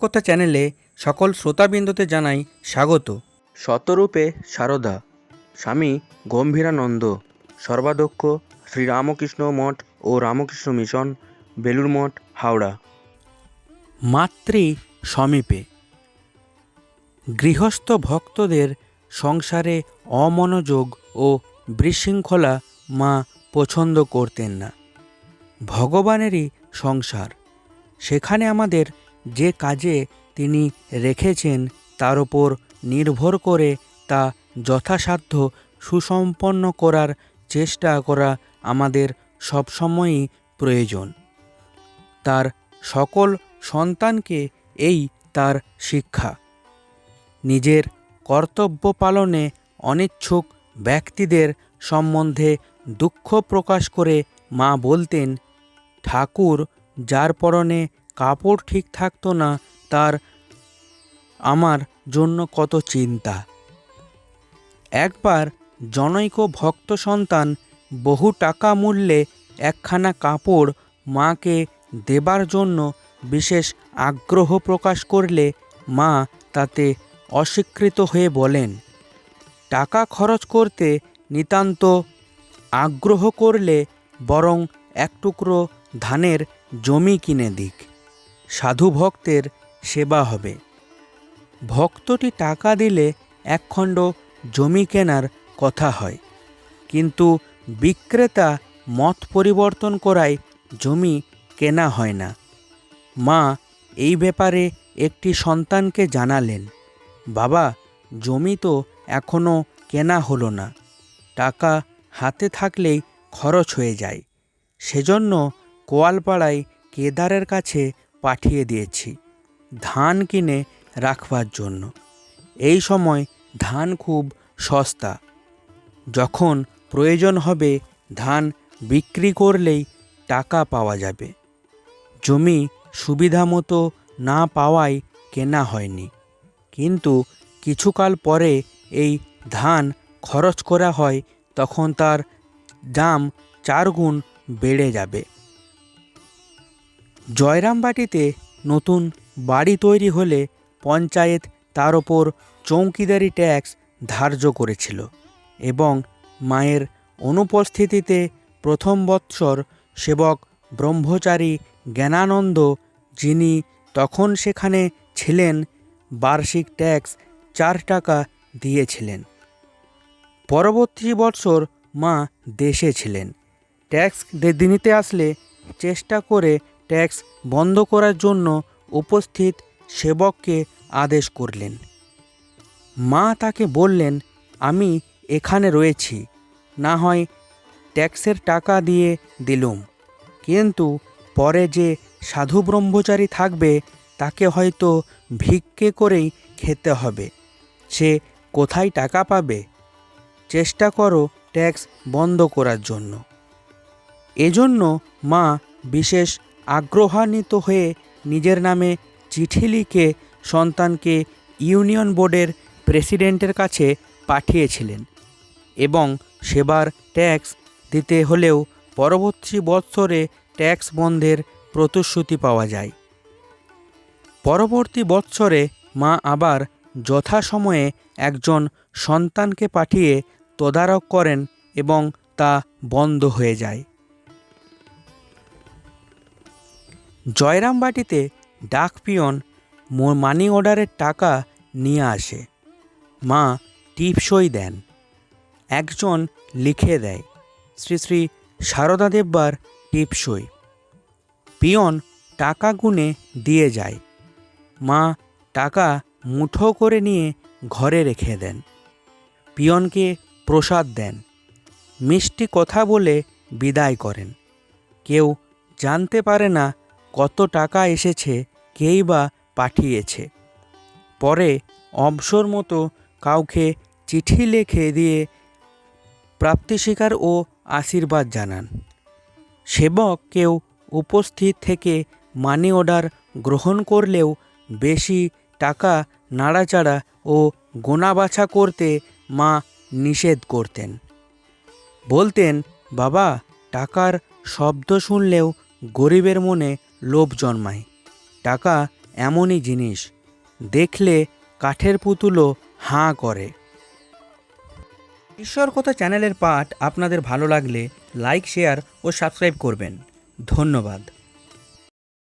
কথা চ্যানেলে সকল শ্রোতাবৃন্দতে জানাই স্বাগত। শতরূপে সারদা স্বামী গম্ভীরানন্দ সর্বাধ্যক্ষ শ্রীরামকৃষ্ণ মঠ ও রামকৃষ্ণ মিশন বেলুর মঠ হাওড়া। মাতৃ সমীপে। গৃহস্থ ভক্তদের সংসারে অমনোযোগ ও বিশৃঙ্খলা মা পছন্দ করতেন না। ভগবানেরই সংসার। সেখানে আমাদের যে কাজে তিনি রেখেছেন তার ওপর নির্ভর করে তা যথাসাধ্য সুসম্পন্ন করার চেষ্টা করা আমাদের সবসময়ই প্রয়োজন। তার সকল সন্তানকে এই তার শিক্ষা। নিজের কর্তব্য পালনে অনিচ্ছুক ব্যক্তিদের সম্বন্ধে দুঃখ প্রকাশ করে মা বলতেন, ঠাকুর, যার পরনে কাপড় ঠিক থাকতো না, তার আমার জন্য কত চিন্তা। একবার জনৈক ভক্ত সন্তান বহু টাকা মূল্যে একখানা কাপড় মাকে দেবার জন্য বিশেষ আগ্রহ প্রকাশ করলে মা তাতে অস্বীকৃত হয়ে বলেন, টাকা খরচ করতে নিতান্ত আগ্রহ করলে বরং এক টুকরো ধানের জমি কিনে দিক। সাধু ভক্তের সেবা হবে। ভক্তটি টাকা দিলে একখণ্ড জমি কেনার কথা হয়, কিন্তু বিক্রেতা মত পরিবর্তন করায় জমি কেনা হয় না। মা এই ব্যাপারে একটি সন্তানকে জানালেন, বাবা, জমি তো এখনও কেনা হলো না। টাকা হাতে থাকলেই খরচ হয়ে যায়। সেজন্য কোয়ালপাড়ায় কেদারের কাছে পাঠিয়ে দিয়েছি, ধান কিনে রাখবার জন্য। এই সময় ধান খুব সস্তা। যখন প্রয়োজন হবে, ধান বিক্রি করলেই টাকা পাওয়া যাবে। জমি সুবিধা মতো না পাওয়ায় কেনা হয়নি। কিন্তু কিছুকাল পরে এই ধান খরচ করা হয়, তখন তার দাম চার গুণ বেড়ে যাবে। জয়রামবাটিতে নতুন বাড়ি তৈরি হলে পঞ্চায়েত তার ওপর চৌকিদারি ট্যাক্স ধার্য করেছিল এবং মায়ের অনুপস্থিতিতে প্রথম বৎসর সেবক ব্রহ্মচারী জ্ঞানানন্দ, যিনি তখন সেখানে ছিলেন, বার্ষিক ট্যাক্স চার টাকা দিয়েছিলেন। পরবর্তী বৎসর মা দেশে ছিলেন। ট্যাক্স দিনিতে আসলে চেষ্টা করে ট্যাক্স বন্ধ করার জন্য উপস্থিত সেবককে আদেশ করলেন। মা তাকে বললেন, আমি এখানে রয়েছি। না হয় ট্যাক্সের টাকা দিয়ে দিলুম। কিন্তু পরে যে সাধু ব্রহ্মচারী থাকবে, তাকে হয়তো ভিক্ষে করেই খেতে হবে। সে কোথায় টাকা পাবে? চেষ্টা করো ট্যাক্স বন্ধ করার জন্য। এজন্য মা বিশেষ আগ্রহান্বিত হয়ে নিজের নামে চিঠি লিখে সন্তানকে ইউনিয়ন বোর্ডের প্রেসিডেন্টের কাছে পাঠিয়েছিলেন এবং সেবার ট্যাক্স দিতে হলেও পরবর্তী বৎসরে ট্যাক্স বন্ধের প্রতিশ্রুতি পাওয়া যায়। পরবর্তী বৎসরে মা আবার যথাসময়ে একজন সন্তানকে পাঠিয়ে তদারক করেন এবং তা বন্ধ হয়ে যায়। জয়রামবাটিতে ডাক পিয়ন মানি অর্ডারের টাকা নিয়ে আসে। মা টিপসই দেন। একজন লিখে দেয়, শ্রী শ্রী সারদা দেববার টিপসই পিয়ন টাকা গুনে দিয়ে যায়। মা টাকা মুঠো করে নিয়ে ঘরে রেখে দেন। পিয়নকে প্রসাদ দেন। মিষ্টি কথা বলে বিদায় করেন। কেউ জানতে পারে না কত টাকা এসেছে, কেই বা পাঠিয়েছে। পরে অবসর মতো কাউকে চিঠি লিখে দিয়ে প্রাপ্তি স্বীকার ও আশীর্বাদ জানান। সেবক কেউ উপস্থিত থেকে মানি অর্ডার গ্রহণ করলেও বেশি টাকা নাড়াচাড়া ও গোনাবাছা করতে মা নিষেধ করতেন। বলতেন, বাবা, টাকার শব্দ শুনলেও গরিবের মনে লোভ জন্মায়। টাকা এমনই জিনিস, দেখলে কাঠের পুতুলও হাঁ করে। ঈশ্বর কথা চ্যানেলের পাঠ আপনাদের ভালো লাগলে লাইক, শেয়ার ও সাবস্ক্রাইব করবেন। ধন্যবাদ।